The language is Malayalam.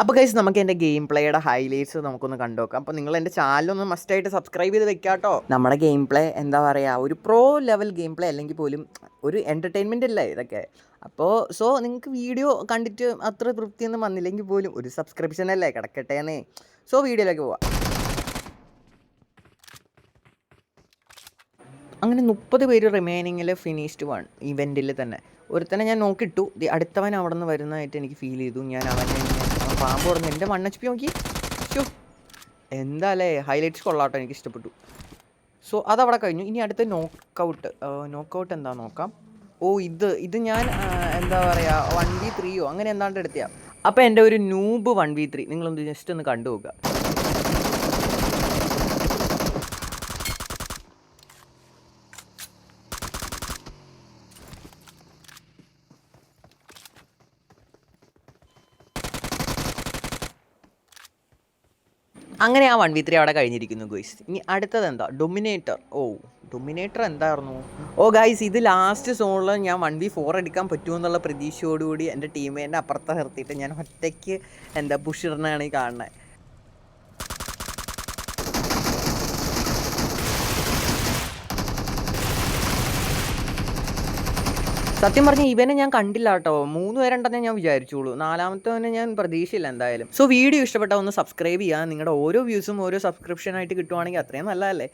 അപ്പോൾ ഗൈസ് നമുക്ക് എന്റെ ഗെയിം പ്ലേയുടെ ഹൈലൈറ്റ്സ് നമുക്കൊന്ന് കണ്ടുനോക്കാം. അപ്പോൾ നിങ്ങൾ എന്റെ ചാനലൊന്ന് മസ്റ്റായിട്ട് സബ്സ്ക്രൈബ് ചെയ്ത് വെക്കാട്ടോ നമ്മുടെ ഗെയിം പ്ലേ എന്താ പറയുക ഒരു പ്രോ ലെവൽ ഗെയിം പ്ലേ അല്ലെങ്കിൽ പോലും ഒരു എന്റർടൈൻമെന്റ് അല്ലേ ഇതൊക്കെ. അപ്പോൾ സോ നിങ്ങൾക്ക് വീഡിയോ കണ്ടിട്ട് അത്ര തൃപ്തിയൊന്നും വന്നില്ലെങ്കിൽ പോലും ഒരു സബ്സ്ക്രിപ്ഷൻ അല്ലേ കിടക്കട്ടെ എന്നേ സോ വീഡിയോയിലേക്ക് പോവാം. അങ്ങനെ മുപ്പത് പേര് റിമൈനിങ്ങിൽ ഫിനിഷ്ഡ് വൺ ഇവന്റിൽ തന്നെ. ഒരുത്തനെ ഞാൻ നോക്കിയിട്ടു അടുത്തവൻ അവിടെ നിന്ന് വരുന്നതായിട്ട് എനിക്ക് ഫീൽ ചെയ്തു. ഞാൻ അവനെ പാമ്പ് തുറന്ന് എന്റെ വൺ എച്ച് പി നോക്കി. ഷോ എന്താ ഹൈലൈറ്റ്സ് കൊള്ളാട്ടോ. എനിക്ക് ഇഷ്ടപ്പെട്ടു. സോ അതവിടെ കഴിഞ്ഞു. ഇനി അടുത്ത നോക്കൗട്ട് നോക്കൗട്ട് എന്താ നോക്കാം. ഓ ഇത്. ഇത് ഞാൻ എന്താ പറയുക വൺ വി ത്രീയോ അങ്ങനെ എന്താണ്ട് എടുത്തിയാ. അപ്പോൾ എന്റെ ഒരു നൂബ് വൺ വി ത്രീ നിങ്ങളൊന്ന് ജസ്റ്റ് ഒന്ന് കണ്ടു നോക്കുക അങ്ങനെ ആ വൺ വി ത്രീ അവിടെ കഴിഞ്ഞിരിക്കുന്നു ഗോയ്സ് ഇനി അടുത്തത് എന്താ? ഡൊമിനേറ്റർ ഓ ഡൊമിനേറ്റർ എന്തായിരുന്നു? ഓ ഗൈസ് ഇത് ലാസ്റ്റ് സോണിൽ ഞാൻ വൺ വി ഫോർ എടുക്കാൻ പറ്റുമെന്നുള്ള പ്രതീക്ഷയോടുകൂടി എന്റെ ടീമേന്റെ അപ്പുറത്ത് നിർത്തിയിട്ട് ഞാൻ ഒറ്റയ്ക്ക് എന്താ ബുഷിറിനാണ് ഈ കാണുന്നത് സത്യം പറഞ്ഞ ഇവനെ ഞാൻ കണ്ടില്ല കേട്ടോ. മൂന്ന് പേരുണ്ടെന്നേ ഞാൻ വിചാരിച്ചുള്ളൂ. നാലാമത്തവനെ ഞാൻ പ്രതീക്ഷയില്ല എന്തായാലും. സോ വീഡിയോ ഇഷ്ടപ്പെട്ട ഒന്ന് സബ്സ്ക്രൈബ് ചെയ്യുക നിങ്ങളുടെ ഓരോ വ്യൂസും ഓരോ സബ്സ്ക്രിപ്ഷൻ ആയിട്ട് കിട്ടുവാണെങ്കിൽ അത്രയും നല്ലതല്ലേ?